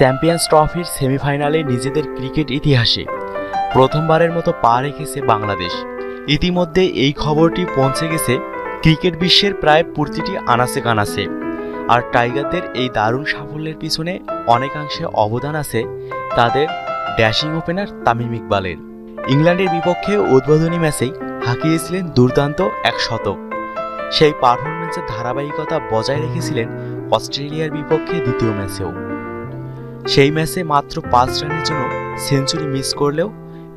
Champions ট্রফির সেমিফাইনালে নিজেদের ক্রিকেট ইতিহাসে প্রথমবারের মতো পা রেখেছে বাংলাদেশ। ইতিমধ্যে এই খবরটি পৌঁছে গেছে ক্রিকেট বিশ্বের প্রায় প্রতিটি আনাসে কানাসে আর টাইগারদের এই দারুণ সাফল্যের পিছনে অনেকাংশে অবদান আছে তাদের ড্যাশিং ওপেনার তামিম ইকবালের। ইংল্যান্ডের বিপক্ষে উদ্বোধনী ম্যাচেই হাঁকিয়েছিলেন দুর্দান্ত এক শতক। সেই পারফরমেন্সের ধারাবাহিকতা বজায় রেখেছিলেন অস্ট্রেলিয়ার বিপক্ষে দ্বিতীয় ম্যাচেও। সেই ম্যাচে মাত্র পাঁচ রানের জন্য সেঞ্চুরি মিস করলেও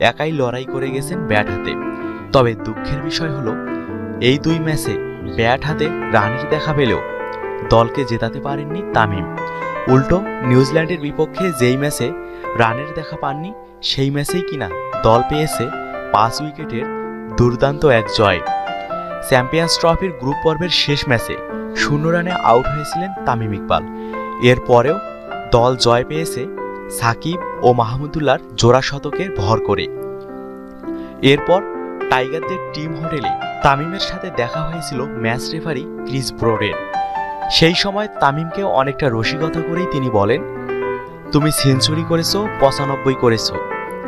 একাই লড়াই করে গেছেন ব্যাট হাতে। তবে দুঃখের বিষয় হলো, এই দুই ম্যাচে ব্যাট হাতে রানের দেখা পেলেও দলকে জেতাতে পারেননি তামিম। উল্টো, নিউজিল্যান্ডের বিপক্ষে যেই ম্যাচে রানের দেখা পাননি, সেই ম্যাচেই কিনা দল পেয়েছে পাঁচ উইকেটের দুর্দান্ত এক জয়। চ্যাম্পিয়ন্স ট্রফির গ্রুপ পর্বের শেষ ম্যাচে শূন্য রানে আউট হয়েছিলেন তামিম ইকবাল। এরপরেও দল জয় পেয়েছে সাকিব ও মাহমুদুল্লাহর জোড়া শতকের ভর করে। এরপর টাইগারদের টিম হোটেলে তামিমের সাথে দেখা হয়েছিল ম্যাচ রেফারি ক্রিস ব্রোডের। সেই সময় তামিমকে অনেকটা রসিকতা করেই তিনি বলেন, তুমি সেঞ্চুরি করেছ, পঁচানব্বই করেছ,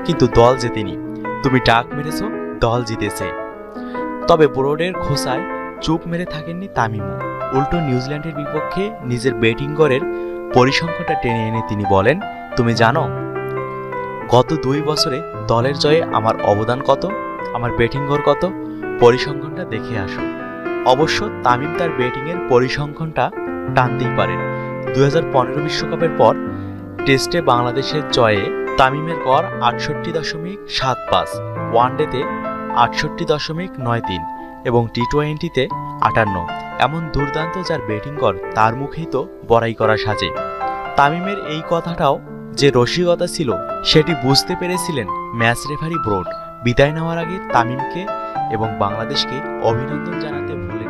কিন্তু দল জেতেনি। তুমি ডাক মেরেছো, দল জিতেছে। তবে ব্রোডের খোসায় চুপ মেরে থাকেননি তামিমও উল্টো নিউজিল্যান্ডের বিপক্ষে নিজের ব্যাটিং গড়ের পরিসংখ্যানটা টেনে এনে তিনি বলেন, তুমি জানো, গত দুই বছরে দলের জয়ে আমার অবদান কত, আমার ব্যাটিং গড় কত? পরিসংখ্যানটা দেখে আসো। অবশ্য তামিম তার ব্যাটিংয়ের পরিসংখ্যানটা টানতেই পারেন। দুই বিশ্বকাপের পর টেস্টে বাংলাদেশের জয়ে তামিমের গড় আটষট্টি দশমিক সাত পাঁচ, ওয়ানডেতে আটষট্টি দশমিক নয় তিন এবং টি টোয়েন্টিতে আটান্ন। এমন দুর্দান্ত যার ব্যাটিং কর তার মুখেই তো বড়াই করা সাজে। তামিমের এই কথাটাও যে রসিকতা ছিল, সেটি বুঝতে পেরেছিলেন ম্যাচ রেফারি ব্রোড। বিদায় নেওয়ার আগে তামিমকে এবং বাংলাদেশকে অভিনন্দন জানাতে ভুলে